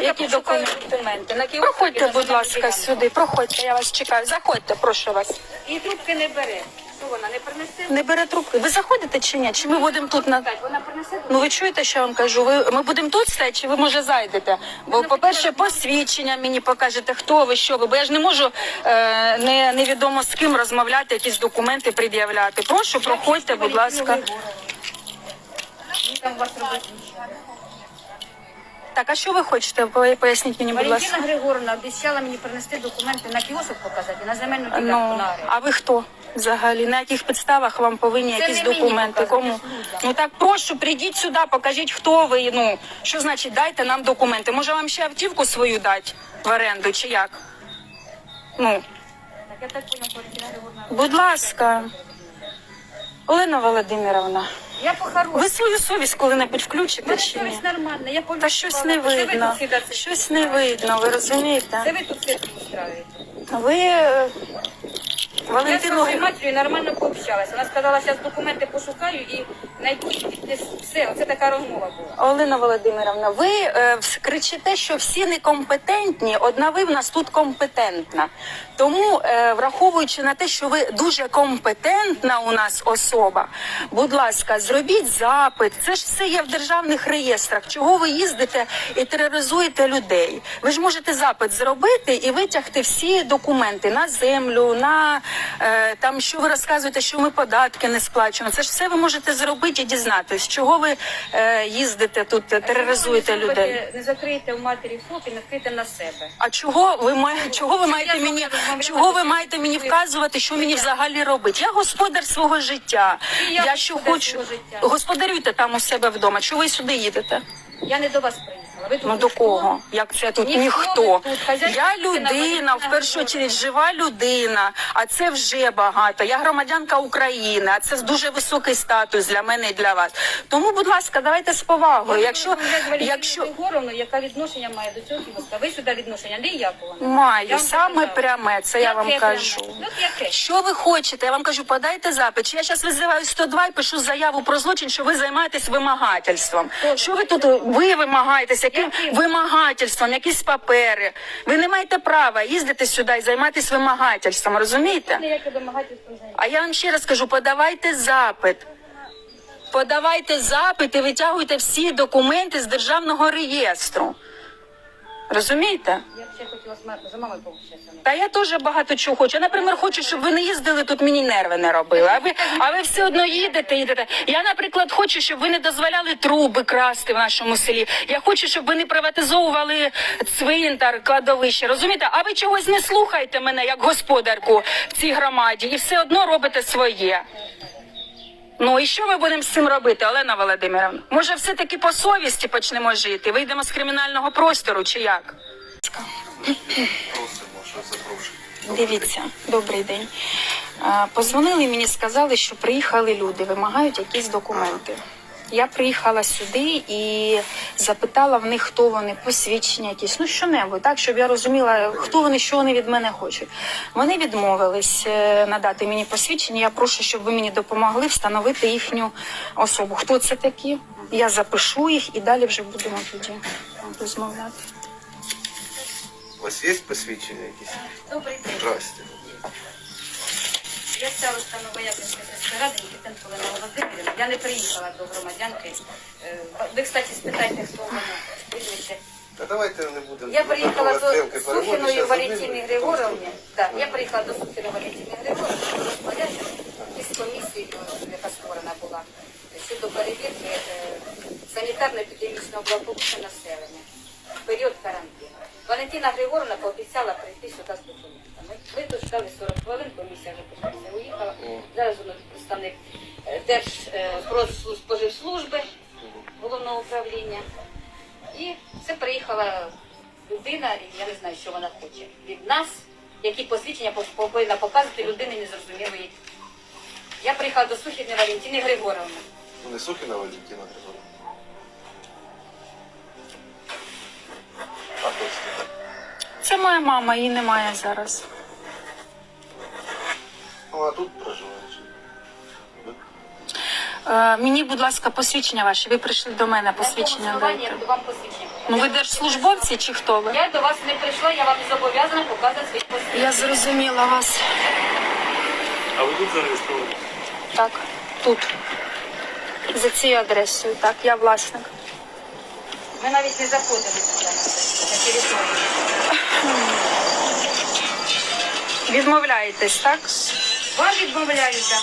Які документи? На кіоску Проходьте, будь ласка, сюди. Проходьте, я вас чекаю. Заходьте, прошу вас. І трубки не бере. Що вона не принесе? Не бере трубки. Ви заходите чи ні? Чи ми будемо тут на. Вона принесе. Ну ви чуєте, що я вам кажу? Ви ми будемо тут стояти, чи ви може зайдете? Бо, по-перше, посвідчення мені покажете, хто ви, що ви. Бо я ж не можу е, не, невідомо з ким розмовляти, якісь документи пред'являти. Прошу, проходьте, будь ласка. Там вас робить. Так, а що ви хочете? По- Поясніть мені, будь Валентина. Григорівна обіцяла мені принести документи на кіосок показати, на земельну ділянку Ну, на а ви хто взагалі? На яких підставах вам повинні Це якісь не мені документи? Кому? це людям. Ну так прошу, прийдіть сюди, покажіть, хто ви. Ну що значить, дайте нам документи. Може вам ще автівку свою дати в оренду, чи як? Ну, Так я так поняла, Валентина Григорівна. будь ласка, Олена Володимировна, Я по-хорошому. ви свою совість коли-небудь включите чи ні? совість нормальна, я Та щось не видно. це- Щось не видно, ви Це розумієте? ви тут все устраиваєте. Ви е, Я з Валентину вашою матір'ю нормально пообщалася. Вона сказала, зараз документи пошукаю і і. Все, оце така розмова була. Олена Володимировна, ви е, кричите, що всі некомпетентні, одна ви в нас тут компетентна. Тому, е, враховуючи на те, що ви дуже компетентна у нас особа, будь ласка, зробіть запит. Це ж все є в державних реєстрах. Чого ви їздите і тероризуєте людей? Ви ж можете запит зробити і витягти всі документи на землю, на е, там, що ви розказуєте, що ми податки не сплачуємо. Це ж все ви можете зробити і дізнатись, чого ви е, їздите тут, е, тероризуєте людей. Не закрийте в матері ФОП і не вкрите на себе. А чого ви має, чого ви маєте мені чого ви маєте мені вказувати, що мені взагалі робити? Я господар свого життя. Я що хочу господарюйте там у себе вдома. Чого ви сюди їдете? Я не до вас приїхала. Ну до кого? Як це тут Ніхто Я людина, в першу чергу жива людина, а це вже багато. Я громадянка України, а це дуже високий статус для мене і для вас. Тому, будь ласка, давайте з повагою. Якщо, якщо якщо яка відношення має до цього кіоска? Ви сюди відношення ніякого. Я маю саме пряме, це я вам кажу. Що ви хочете? Я вам кажу, подайте запит. Чи Я зараз визиваю 102 і пишу заяву про злочин, що ви займаєтесь вимагательством. Що ви тут ви вимагаєтесь? Вимагательством? Якісь папери? Ви не маєте права їздити сюди і займатися вимагательством, розумієте? А я вам ще раз кажу, подавайте запит. Подавайте запит і витягуйте всі документи з державного реєстру. Розумієте? Я ще хотіла за мамою пообщатися. Та я теж багато чого хочу. Я, наприклад, хочу, щоб ви не їздили тут, мені нерви не робили. А ви, а ви все одно їдете, їдете. Я, наприклад, хочу, щоб ви не дозволяли труби красти в нашому селі. Я хочу, щоб ви не приватизовували цвинтар, кладовище. Розумієте? А ви чогось не слухаєте мене як господарку в цій громаді і все одно робите своє. Ну і що ми будемо з цим робити, Олена Володимировна? Може, все-таки по совісті почнемо жити? Вийдемо з кримінального простору чи як? Просимо, що. Дивіться, добрий день. Позвонили мені, сказали, що приїхали люди, вимагають якісь документи. Я приїхала сюди і запитала в них, хто вони, посвідчення якісь, ну що-небудь, так, щоб я розуміла, хто вони, що вони від мене хочуть. Вони відмовились е, надати мені посвідчення. Я прошу, щоб ви мені допомогли встановити їхню особу. Хто це такі? Я запишу їх і далі вже будемо тоді розмовляти. У вас є посвідчення якісь? Добрий день. Здрасте. Я староста Новоякинської ради Нікітенко Олена Володимирівна. Я не приїхала до громадянки. Е, Ви, кстати, спитайте, хто вона прізвище. Та давайте не будемо. Я приїхала до Сухіної Валентини одним. Григоровни. Так, я приїхала до Сухіної Валентини Григоровни, розмовляти із комісією, яка створена була, щодо перевірки е, санітарно-епідемічного благополуччя населення в період карантину. Валентина Григоровна пообіцяла прийти сюди з документами. Ви 40 хвилин, комісія вже почалася, уїхала. Зараз у нас представник е, Держпродспоживслужби головного управління. І це приїхала людина, і я не знаю, що вона хоче від нас, які посвідчення повинна показувати людини незрозуміло які. Я приїхала до Сухідної Валентини Григоровни. Ну, не Сухіна Валентина Григорівна. А хто це? Це моя мама, її немає зараз. Ну, а тут проживає. Е, мені, будь ласка, посвідчення ваше. Ви прийшли до мене, посвідчення На якому основанні дайте. я буду вам посвідчення. Ну ви держслужбовці чи хто ви? Я до вас не прийшла, я вам зобов'язана показувати свій посвідчення. Я зрозуміла вас. А ви тут зареєстровані? Так, тут. За цією адресою. Так, я власник. Ми навіть не заходили сюди на територію. Відмовляєтесь, так? Вам відмовляюся.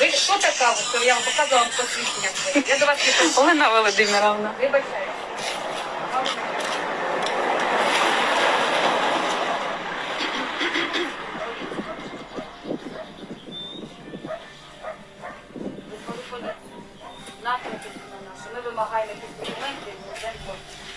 Ви хто така, що я вам показувала вам посвідчення своє? Я до вас не прийшла. Олена Володимировна. Вибачаю. Напрямки на нас. Ми вимагаємо якісь документи Луценко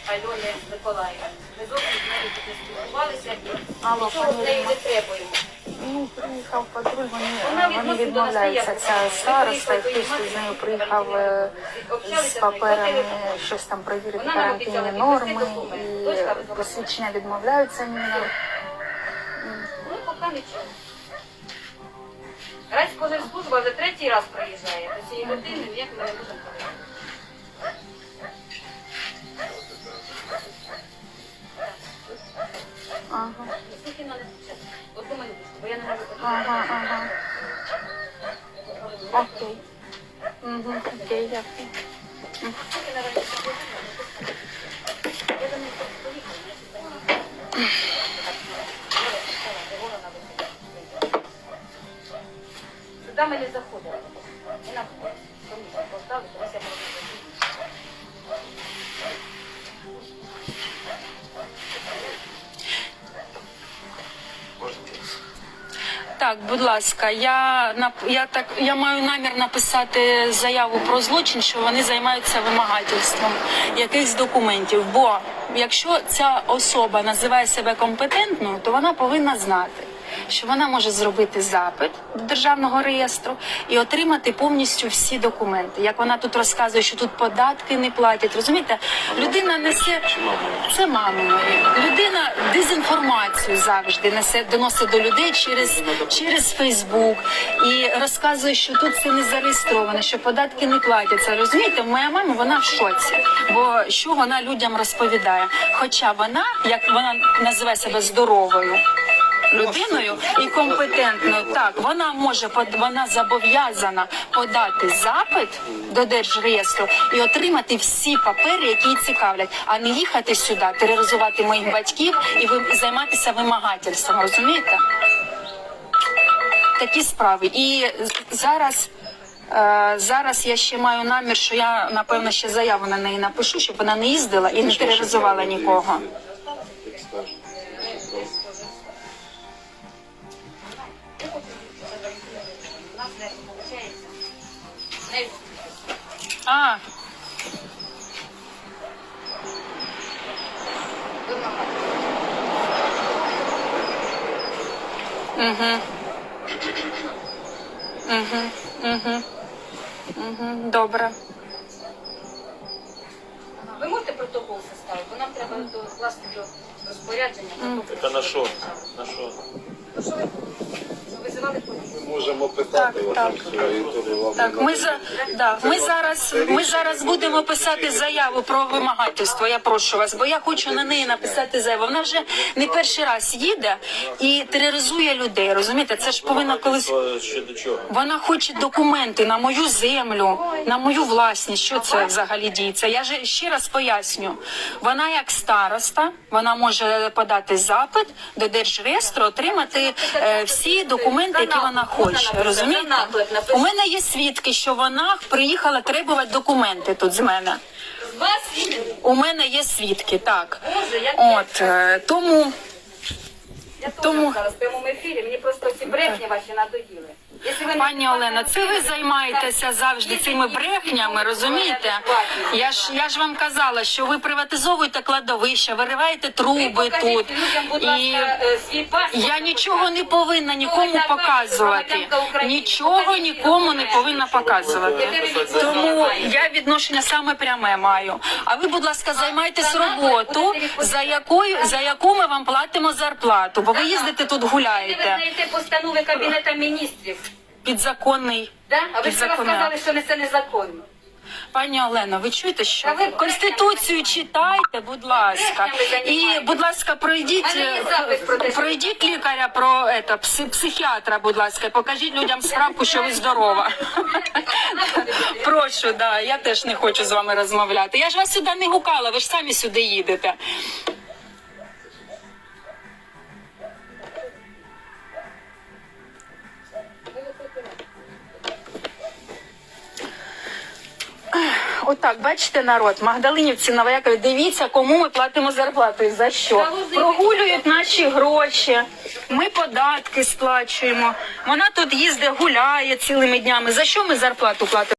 Альони Миколаївни. Ми зовсім з нею тут не спілкувалися і Алло, нічого в пані неї не требуємо. Ну, приїхав патруль, вони, вони відмовляються. Ця староста, хтось з нею приїхав е, з паперами, щось там перевірити карантинні норми, і посвідчення відмовляються ні. Ну, поки нічого. Райспоживслужба вже третій раз приїжджає. До цієї години ніяк ми не можемо проїхати. Ага, я не можу ага, ага. Окей. Угу, окей, дякую. Сюди ми не заходили. Так, будь ласка, я я так я маю намір написати заяву про злочин, що вони займаються вимагательством якихось документів. Бо якщо ця особа називає себе компетентною, то вона повинна знати. Що вона може зробити запит до державного реєстру і отримати повністю всі документи. Як вона тут розказує, що тут податки не платять. Розумієте, людина несе це мами мої. Людина дезінформацію завжди несе, доносить до людей через, через Фейсбук і розказує, що тут це не зареєстровано, що податки не платяться. Розумієте, моя мама вона в шоці, бо що вона людям розповідає. Хоча вона, як вона називає себе здоровою. Людиною і компетентною, так вона може вона зобов'язана подати запит до держреєстру і отримати всі папери, які її цікавлять, а не їхати сюди, тероризувати моїх батьків і займатися вимагательством. Розумієте? Такі справи. І зараз. е, Зараз я ще маю намір, що я напевно ще заяву на неї напишу, щоб вона не їздила і не тероризувала нікого. А, вимагати. Угу. Угу. Угу. Угу. Добре. Ви можете протокол составити, бо нам треба докласти до розпорядження. Це на що? На що? Ну, що ви Можемо питати, Так, ми за да, ми зараз ми зараз будемо писати заяву про вимагательство. Я прошу вас, бо я хочу на неї написати заяву. Вона вже не перший раз їде і тероризує людей. Розумієте, це ж повинно колись. Щодо чого? Вона хоче документи на мою землю, на мою власність. Що це взагалі діється? Я ж ще раз поясню. Вона як староста, вона може подати запит до держреєстру, отримати е, всі документи, які вона хоче. Розумієте? У мене є свідки, що вона приїхала требувати документи тут з мене. У мене є свідки, так. От е, тому. Я теж Тому- зараз в прямому ефірі, мені просто ці брехні ваші надоїли. Ви Пані Олена, це ви займаєтеся завжди цими брехнями, розумієте? Я ж я ж вам казала, що ви приватизовуєте кладовища, вириваєте труби тут. І е, я нічого не повинна нікому показувати. Нічого нікому не повинна показувати. Тому я відношення саме пряме маю. А ви, будь ласка, займайтесь роботу, за якою за яку ми вам платимо зарплату, бо ви їздите тут Ви гуляєте. знаєте постанови Кабінету міністрів. Підзаконний. Да? А ви вчора Підзаконний сказали, акт. що не це незаконно. Пані Олено, ви чуєте, що Та ви конституцію читайте, будь ласка, і будь ласка, пройдіть А мені е, запис про те, що- пройдіть лікаря про пси- психіатра, будь ласка, і покажіть людям справку, що ви здорова. Прошу, да, я теж не хочу з вами розмовляти. Я ж вас сюди не гукала, ви ж самі сюди їдете. Отак, бачите, народ, Магдалинівці, Новоякові, дивіться, кому ми платимо зарплату і за що. Прогулюють наші гроші, ми податки сплачуємо. Вона тут їздить, гуляє цілими днями. За що ми зарплату платимо?